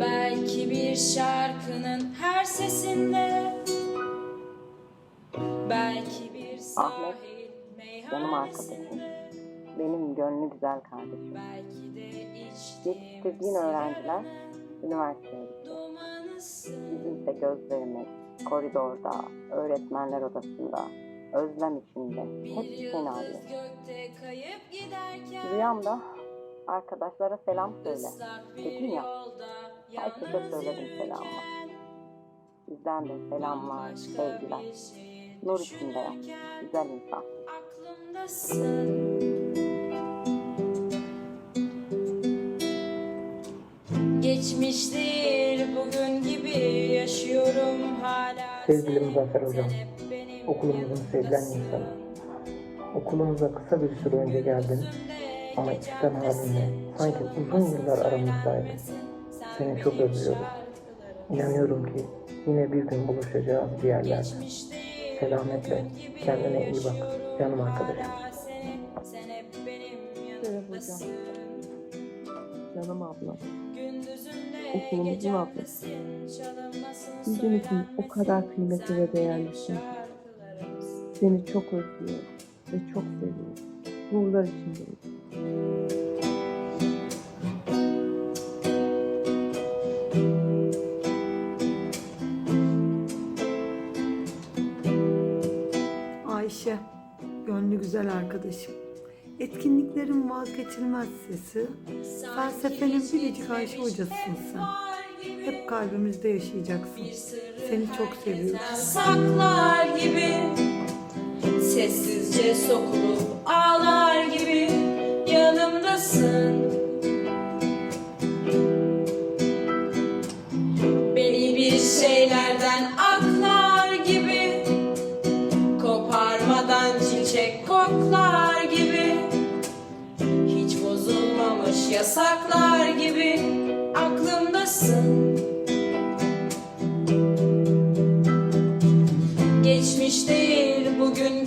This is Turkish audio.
Belki bir şarkının her sesinde Belki bir sahil Canım arkadaşım. meyhanesinde Benim gönlü güzel kardeşim. Belki de Yetiştirdiğin öğrenciler üniversiteye gitti. Bizim de gözlerimiz koridorda, öğretmenler odasında, özlem içinde. Hep seni arıyor. Rüyamda arkadaşlara selam söyle. Dedin ya, herkese söyledim selamı. Bizden de selamlar, sevgiler. şey Nur içinde düşünürken Güzel insan. Aklımdasın Geçmiştir bugün gibi yaşıyorum hala Sevgili seni. Muzaffer Hocam, okulumuzun sevilen insanı. Okulumuza kısa bir süre önce geldin ama içten halinle sanki uzun yıllar aramızdaydın. Seni çok özlüyorum. İnanıyorum ki yine bir gün buluşacağız bir yerlerde. Selametle, kendine iyi bak canım arkadaşım. Yanımdasın. Canım ablam. Okulumuzun ablası. Bizim için o kadar kıymetli ve değerlisin. Seni çok özlüyorum ve çok seviyorum. Nurlar içindeyim. Ayşe, gönlü güzel arkadaşım. Etkinliklerin vazgeçilmez sesi, felsefenin biricik Ayşe hocasısın sen. Hep kalbimizde yaşayacaksın. Seni çok seviyoruz. Saklar Sessizce sokulup ağlar gibi Yanımdasın. Beni bir şeylerden aklar gibi Koparmadan çiçek koklar gibi Hiç bozulmamış yasaklar gibi Aklımdasın. Geçmiş değil bugün